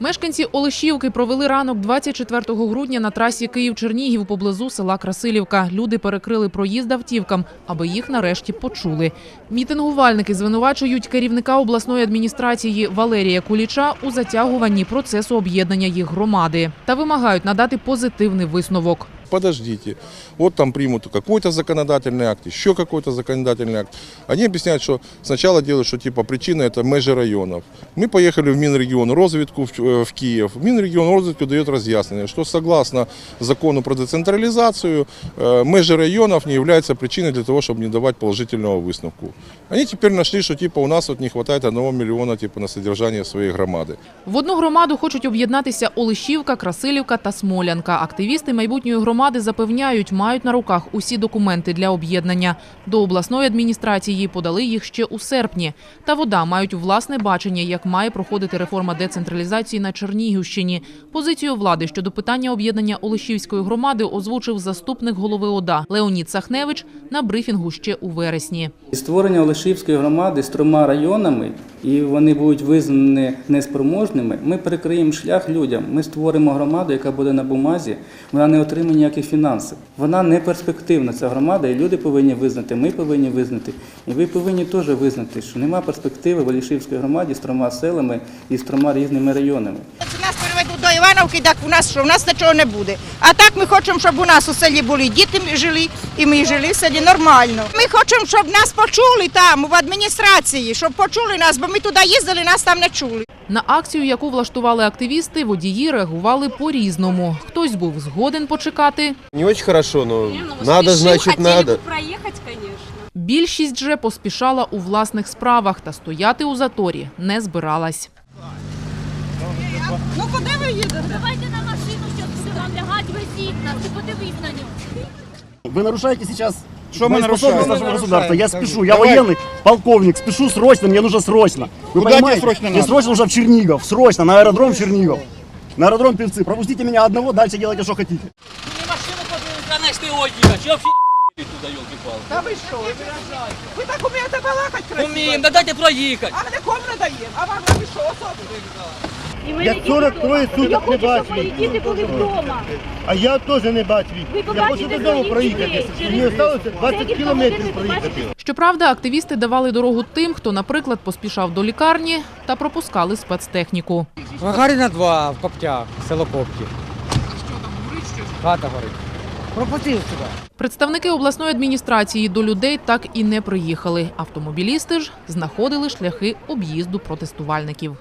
Мешканці Олешівки провели ранок 24 грудня на трасі Київ-Чернігів поблизу села Красилівка. Люди перекрили проїзд автівкам, аби їх нарешті почули. Мітингувальники звинувачують керівника обласної адміністрації Валерія Куліча у затягуванні процесу об'єднання їх громади та вимагають надати позитивний висновок подождите, вот там примут какой-то законодательный акт, еще какой-то законодательный акт. Они объясняют, что сначала делают, что типа причина это межи районов. Мы поехали в Минрегион разведку в, э, в Киев. Минрегион разведку дает разъяснение, что согласно закону про децентрализацию э, межи районов не является причиной для того, чтобы не давать положительного высновку. Они теперь нашли, что типа у нас вот не хватает одного миллиона типа на содержание своей громады. В одну громаду хочуть об'єднатися Олешівка, Красилівка та Смолянка. Активісти майбутньої громади запевняють, мають на руках усі документи для об'єднання. До обласної адміністрації подали їх ще у серпні. Та вода мають власне бачення, як має проходити реформа децентралізації на Чернігівщині. Позицію влади щодо питання об'єднання Олешівської громади озвучив заступник голови ОДА Леонід Сахневич на брифінгу ще у вересні. Створення Олешівської громади з трьома районами, і вони будуть визнані неспроможними. Ми перекриємо шлях людям. Ми створимо громаду, яка буде на бумазі. Вона не отримає ніяких фінансів. Вона не перспективна. Ця громада, і люди повинні визнати. Ми повинні визнати. І ви повинні теж визнати, що нема перспективи в Олішівській громаді з трьома селами і з трьома різними районами. Нас переведуть до Івановки, так у нас що у нас нічого не буде. А так ми хочемо, щоб у нас у селі були діти жили, і ми жили в селі нормально. Ми хочемо, щоб нас почули там, в адміністрації, щоб почули нас, бо ми туди їздили, нас там не чули. На акцію, яку влаштували активісти, водії реагували по-різному. Хтось був згоден почекати, Не очень хорошо, но Не, ну, надо, спешим, значит, хотели надо. бы проехать, конечно. Більшість же поспішала у власних справах та стояти у заторі не збиралась. Ну куди ви їдете? Давайте на машину, щоб все вам лягать, висіть нас, ти подивись на нього. Вы нарушаете сейчас Что мы боеспособность нарушаем? нашего Мы государства. Я нарушаем, спешу, я Давай. военный, полковник, спешу срочно, мне нужно срочно. Вы Куда тебе понимаете? срочно Мне надо? срочно нужно в Чернигов, срочно, на аэродром Чернигов. На аэродром Певцы. Пропустите меня одного, дальше делайте, что хотите. Мені машину подивилися, на ти одіяч. Я всі туди, йолки-палки. Та ви що? Ви, ви так умієте балакати красиво. Уміємо, да дайте проїхати. А ми нікому не даємо. А вам ви що особливо? Я не 43 діти суток не хочу, бачив. мої діти були вдома. А я теж не бачив. Ви Я побачите хочу додому проїхати. дітей через Мені залишилося декілька 20 годин, кілометрів ви проїхати. побачите. Щоправда, активісти давали дорогу тим, хто, наприклад, поспішав до лікарні та пропускали спецтехніку. Гагаріна 2 в Коптях, село Копті. Хата горить. Пропустив сюди. Представники обласної адміністрації до людей так і не приїхали. Автомобілісти ж знаходили шляхи об'їзду протестувальників.